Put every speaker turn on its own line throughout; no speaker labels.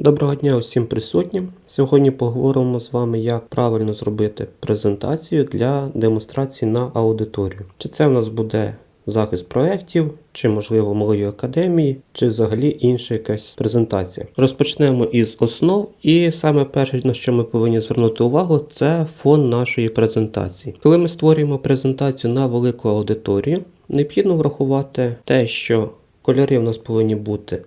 Доброго дня усім присутнім. Сьогодні поговоримо з вами, як правильно зробити презентацію для демонстрації на аудиторію. Чи це в нас буде захист проєктів, чи можливо малої академії, чи взагалі інша якась презентація. Розпочнемо із основ, і саме перше, на що ми повинні звернути увагу, це фон нашої презентації. Коли ми створюємо презентацію на велику аудиторію, необхідно врахувати те, що кольори в нас повинні бути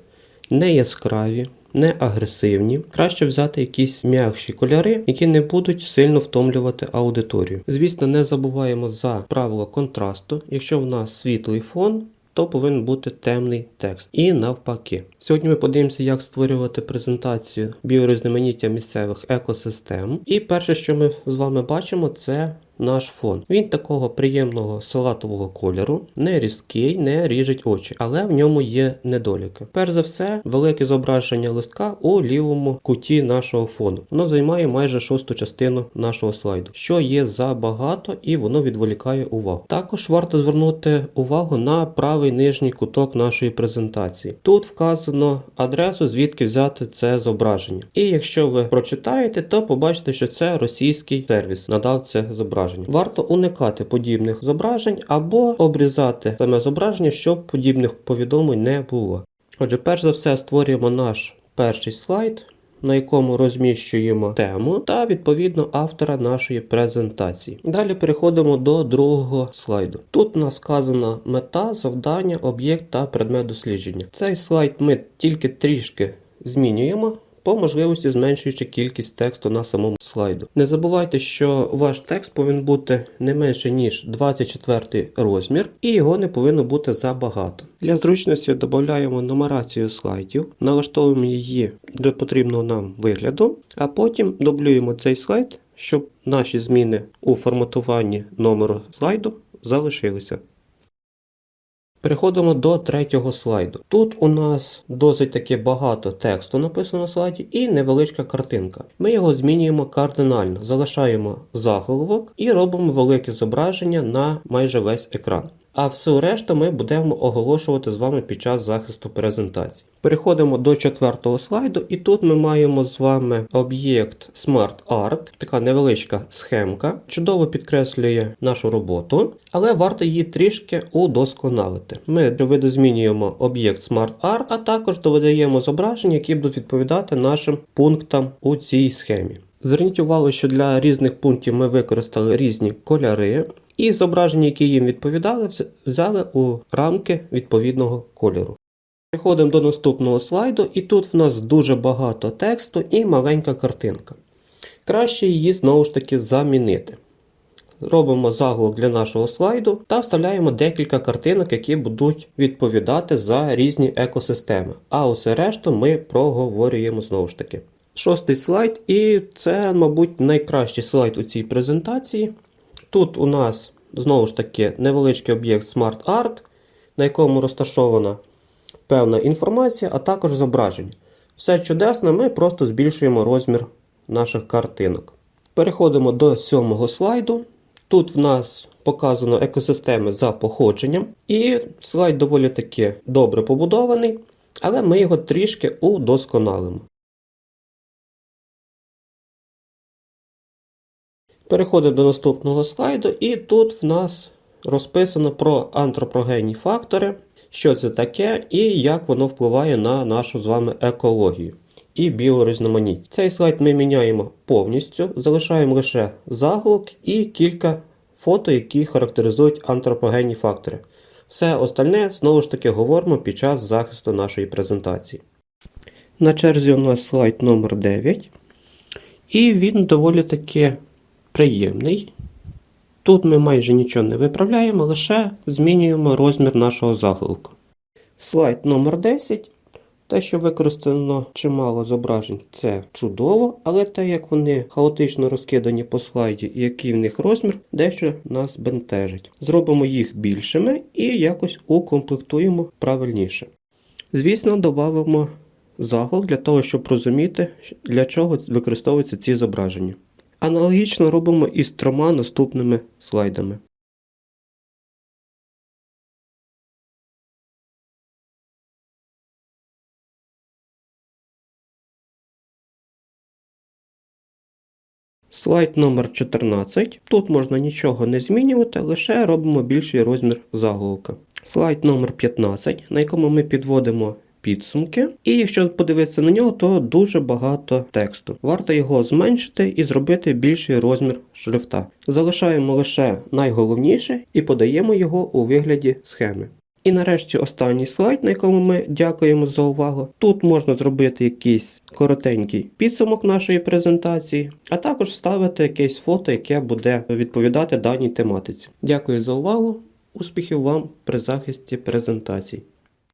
не яскраві, не агресивні. Краще взяти якісь м'якші кольори, які не будуть сильно втомлювати аудиторію. Звісно, не забуваємо за правило контрасту. Якщо в нас світлий фон, то повинен бути темний текст. І навпаки. Сьогодні ми подивимося, як створювати презентацію біорізноманіття місцевих екосистем. І перше, що ми з вами бачимо, це наш фон. Він такого приємного салатового кольору, не різкий, не ріжить очі, але в ньому є недоліки. Перш за все, велике зображення листка у лівому куті нашого фону. Воно займає майже шосту частину нашого слайду, що є забагато і воно відволікає увагу. Також варто звернути увагу на правий нижній куток нашої презентації. Тут вказано адресу, звідки взяти це зображення. І якщо ви прочитаєте, то побачите, що це російський сервіс надав це зображення. Варто уникати подібних зображень або обрізати саме зображення, щоб подібних повідомлень не було. Отже, перш за все створюємо наш перший слайд, на якому розміщуємо тему та відповідно автора нашої презентації. Далі переходимо до другого слайду. Тут у нас вказана мета, завдання, об'єкт та предмет дослідження. Цей слайд ми тільки трішки змінюємо по можливості зменшуючи кількість тексту на самому слайду. Не забувайте, що ваш текст повинен бути не менше ніж 24 розмір, і його не повинно бути забагато. Для зручності додаємо нумерацію слайдів, налаштовуємо її до потрібного нам вигляду, а потім дублюємо цей слайд, щоб наші зміни у форматуванні номеру слайду залишилися. Переходимо до третього слайду. Тут у нас досить таки багато тексту написано на слайді і невеличка картинка. Ми його змінюємо кардинально, залишаємо заголовок і робимо велике зображення на майже весь екран. А всю решту ми будемо оголошувати з вами під час захисту презентації. Переходимо до четвертого слайду, і тут ми маємо з вами об'єкт Smart Art, така невеличка схемка, чудово підкреслює нашу роботу, але варто її трішки удосконалити. Ми видозмінюємо об'єкт Smart Art, а також додаємо зображення, які будуть відповідати нашим пунктам у цій схемі. Зверніть увагу, що для різних пунктів ми використали різні кольори. І зображення, які їм відповідали, взяли у рамки відповідного кольору. Переходимо до наступного слайду, і тут в нас дуже багато тексту і маленька картинка. Краще її знову ж таки замінити. Робимо заголовок для нашого слайду та вставляємо декілька картинок, які будуть відповідати за різні екосистеми. А усе решту ми проговорюємо знову ж таки. Шостий слайд, і це, мабуть, найкращий слайд у цій презентації. Тут у нас знову ж таки невеличкий об'єкт Smart Art, на якому розташована певна інформація, а також зображення. Все чудесно, ми просто збільшуємо розмір наших картинок. Переходимо до сьомого слайду. Тут в нас показано екосистеми за походженням, і слайд доволі таки добре побудований, але ми його трішки удосконалимо. Переходимо до наступного слайду, і тут в нас розписано про антропогенні фактори, що це таке і як воно впливає на нашу з вами екологію і біорізноманіття. Цей слайд ми міняємо повністю, залишаємо лише заголовок і кілька фото, які характеризують антропогенні фактори. Все остальне, знову ж таки, говоримо під час захисту нашої презентації. На черзі у нас слайд номер 9 і він доволі таки приємний. Тут ми майже нічого не виправляємо, лише змінюємо розмір нашого заголовку. Слайд номер 10 Те, що використано чимало зображень, це чудово, але те, як вони хаотично розкидані по слайді і який в них розмір, дещо нас бентежить. Зробимо їх більшими і якось укомплектуємо правильніше. Звісно, додамо заголовок для того, щоб розуміти, для чого використовуються ці зображення. Аналогічно робимо із трьома наступними слайдами. Слайд номер 14. Тут можна нічого не змінювати, лише робимо більший розмір заголовка. Слайд номер 15, на якому ми підводимо підсумки. І якщо подивитися на нього, то дуже багато тексту. Варто його зменшити і зробити більший розмір шрифта. Залишаємо лише найголовніше і подаємо його у вигляді схеми. І нарешті останній слайд, на якому ми дякуємо за увагу. Тут можна зробити якийсь коротенький підсумок нашої презентації, а також вставити якесь фото, яке буде відповідати даній тематиці. Дякую за увагу. Успіхів вам при захисті презентацій.